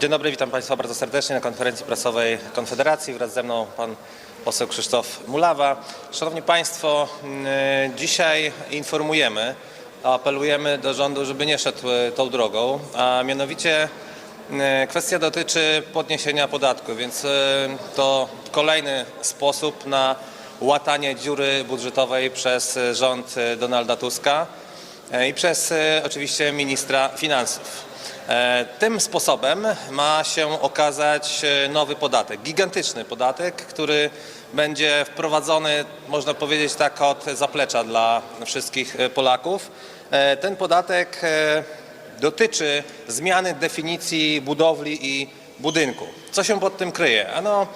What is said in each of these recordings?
Dzień dobry, witam Państwa bardzo serdecznie na konferencji prasowej Konfederacji. Wraz ze mną pan poseł Krzysztof Mulawa. Szanowni Państwo, mm, dzisiaj informujemy, apelujemy do rządu, żeby nie szedł e, tą drogą, a mianowicie mm, kwestia dotyczy podniesienia podatku, więc e, to kolejny sposób na łatanie dziury budżetowej przez e, rząd Donalda Tuska i przez e, oczywiście ministra finansów. E, Tym sposobem ma się okazać e, nowy podatek, gigantyczny podatek, który będzie wprowadzony, można powiedzieć tak, od zaplecza dla wszystkich e, Polaków. E, Ten podatek e, dotyczy zmiany definicji budowli i budynku. Co się pod tym kryje? Ano,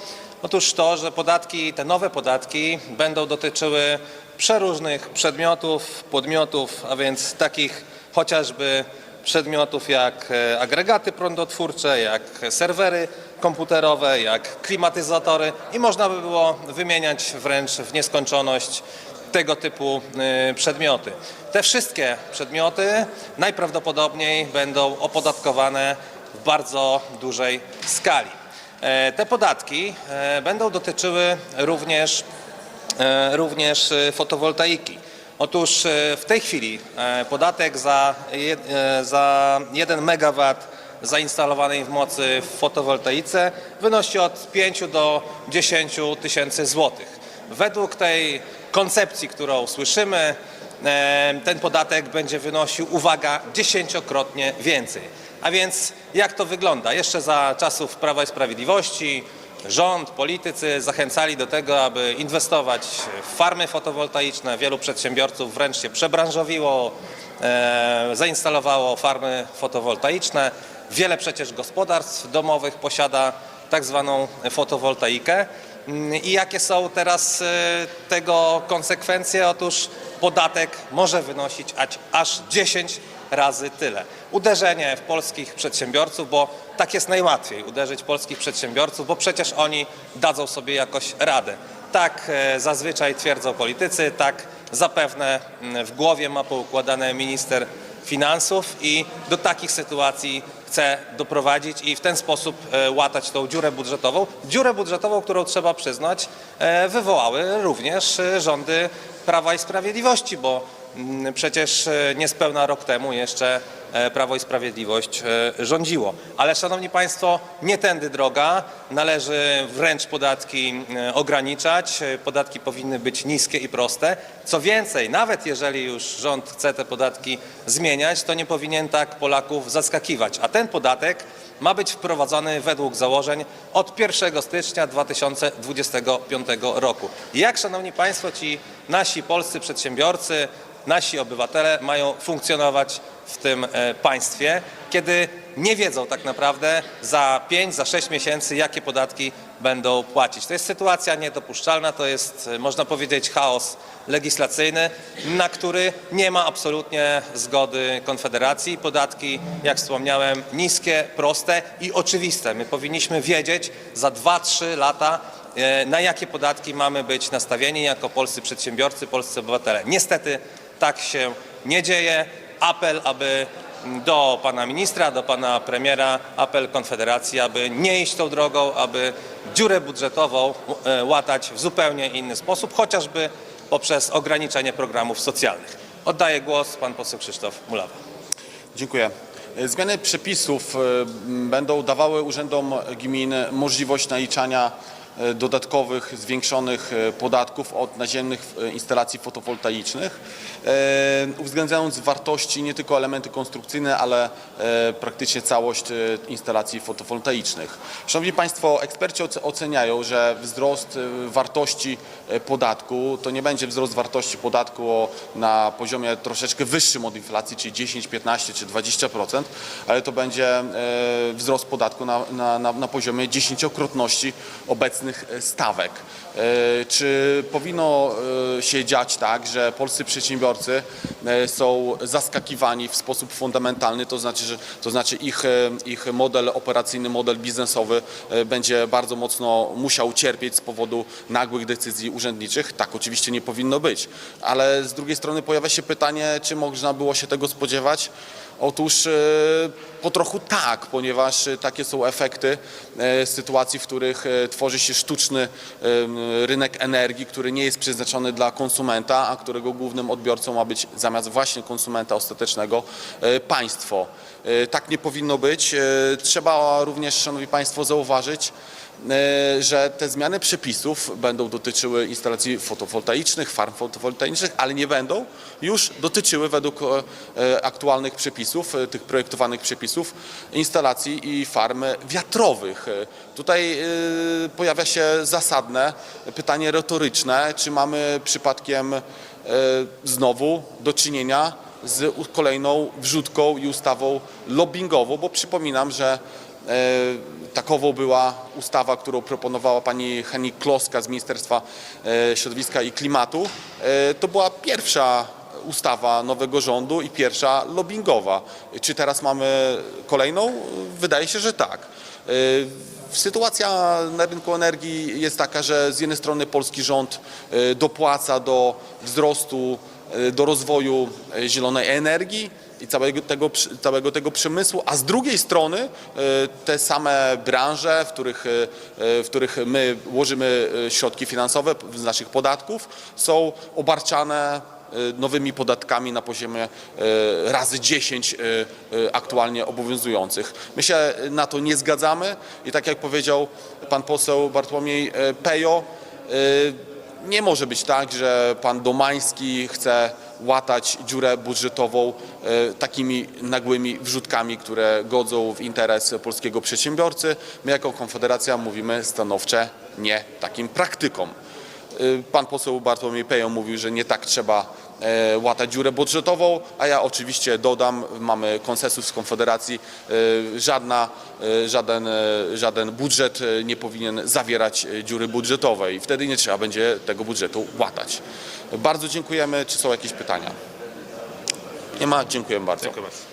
otóż to, że podatki, te nowe podatki będą dotyczyły przeróżnych przedmiotów, podmiotów, a więc takich chociażby przedmiotów jak e, agregaty prądotwórcze, jak serwery komputerowe, jak klimatyzatory i można by było wymieniać wręcz w nieskończoność tego typu e, przedmioty. Te wszystkie przedmioty najprawdopodobniej będą opodatkowane w bardzo dużej skali. E, Te podatki będą dotyczyły również również e, fotowoltaiki. Otóż e, w tej chwili e, podatek za, e, za 1 MW zainstalowanej w mocy w fotowoltaice wynosi od 5 do 10 tysięcy złotych. Według tej koncepcji, którą słyszymy, e, ten podatek będzie wynosił, uwaga, dziesięciokrotnie więcej. A więc jak to wygląda? Jeszcze za czasów Prawa i Sprawiedliwości rząd, politycy zachęcali do tego, aby inwestować w farmy fotowoltaiczne. Wielu przedsiębiorców wręcz się przebranżowiło, e, zainstalowało farmy fotowoltaiczne. Wiele przecież gospodarstw domowych posiada tak zwaną fotowoltaikę. Mm, I jakie są teraz e, tego konsekwencje? Otóż podatek może wynosić aż 10 razy tyle. Uderzenie w polskich przedsiębiorców, bo tak jest najłatwiej uderzyć polskich przedsiębiorców, bo przecież oni dadzą sobie jakoś radę. Tak e, zazwyczaj twierdzą politycy, tak zapewne mm, w głowie ma poukładane minister finansów i do takich sytuacji chce doprowadzić i w ten sposób e, łatać tą dziurę budżetową. Dziurę budżetową, którą trzeba przyznać, e, wywołały również rządy Prawa i Sprawiedliwości, bo przecież e, niespełna rok temu jeszcze e, Prawo i Sprawiedliwość e, rządziło. Ale szanowni państwo, nie tędy droga. Należy wręcz podatki ograniczać. Podatki powinny być niskie i proste. Co więcej, nawet jeżeli już rząd chce te podatki zmieniać, to nie powinien tak Polaków zaskakiwać. A ten podatek ma być wprowadzony według założeń od 1 stycznia 2025 roku. Jak, szanowni państwo, ci nasi polscy przedsiębiorcy, nasi obywatele mają funkcjonować w tym e, państwie, kiedy nie wiedzą tak naprawdę za 5, za 6 miesięcy, jakie podatki będą płacić. To jest sytuacja niedopuszczalna, to jest, e, można powiedzieć, chaos legislacyjny, na który nie ma absolutnie zgody Konfederacji. Podatki, jak wspomniałem, niskie, proste i oczywiste. My powinniśmy wiedzieć za 2-3 lata, e, na jakie podatki mamy być nastawieni jako polscy przedsiębiorcy, polscy obywatele. Niestety tak się nie dzieje. Apel, aby do pana ministra, do pana premiera, apel Konfederacji, aby nie iść tą drogą, aby dziurę budżetową e, łatać w zupełnie inny sposób, chociażby poprzez ograniczenie programów socjalnych. Oddaję głos pan poseł Krzysztof Mulawa. Dziękuję. Zmiany przepisów e, będą dawały urzędom gmin możliwość naliczania e, dodatkowych, zwiększonych e, podatków od naziemnych e, instalacji fotowoltaicznych, e, uwzględniając wartości nie tylko elementy konstrukcyjne, ale e, praktycznie całość e, instalacji fotowoltaicznych. Szanowni Państwo, eksperci oce- oceniają, że wzrost e, wartości e, podatku to nie będzie wzrost wartości podatku na poziomie troszeczkę wyższym od inflacji, czyli 10, 15 czy 20%, ale to będzie e, wzrost podatku na, na, na, poziomie dziesięciokrotności obecnych e, stawek. E, Czy powinno e, się dziać tak, że polscy przedsiębiorcy są zaskakiwani w sposób fundamentalny, to znaczy, że to znaczy ich, ich model operacyjny, model biznesowy będzie bardzo mocno musiał cierpieć z powodu nagłych decyzji urzędniczych? Tak, oczywiście nie powinno być, ale z drugiej strony pojawia się pytanie, czy można było się tego spodziewać? Otóż po trochu tak, ponieważ e, takie są efekty e, sytuacji, w których e, tworzy się sztuczny rynek energii, który nie jest przeznaczony dla konsumenta, a którego głównym odbiorcą ma być zamiast właśnie konsumenta ostatecznego e, państwo. Tak nie powinno być. Trzeba również, Szanowni Państwo, zauważyć, że te zmiany przepisów będą dotyczyły instalacji fotowoltaicznych, farm fotowoltaicznych, ale nie będą już dotyczyły według e, e, aktualnych przepisów, e, tych projektowanych przepisów, instalacji i farm wiatrowych. E, Tutaj e, pojawia się zasadne pytanie retoryczne, czy mamy przypadkiem e, znowu do czynienia z kolejną wrzutką i ustawą lobbyingową, bo przypominam, że e, takową była ustawa, którą proponowała pani Henik Kloska z Ministerstwa e, Środowiska i Klimatu. E, To była pierwsza ustawa nowego rządu i pierwsza lobbyingowa. Czy teraz mamy kolejną? Wydaje się, że tak. E, Sytuacja na rynku energii jest taka, że z jednej strony polski rząd dopłaca do wzrostu, do rozwoju e, zielonej energii i całego tego, całego tego przemysłu, a z drugiej strony e, te same branże, w których, e, w których my łożymy e, środki finansowe z naszych podatków, są obarczane e, nowymi podatkami na poziomie e, razy 10 e, e, aktualnie obowiązujących. My się na to nie zgadzamy i tak jak powiedział pan poseł Bartłomiej e, Pejo, e, nie może być tak, że pan Domański chce łatać dziurę budżetową e, takimi nagłymi wrzutkami, które godzą w interes polskiego przedsiębiorcy. My jako Konfederacja mówimy stanowcze nie takim praktykom. Y, Pan poseł Bartłomiej Pejo mówił, że nie tak trzeba e, łatać dziurę budżetową, a ja oczywiście dodam, mamy konsensus Konfederacji, e, żadna, e, żaden, żaden budżet nie powinien zawierać dziury budżetowej. Wtedy nie trzeba będzie tego budżetu łatać. Bardzo dziękujemy. Czy są jakieś pytania? Nie ma? Dziękujemy bardzo. Dziękuję bardzo.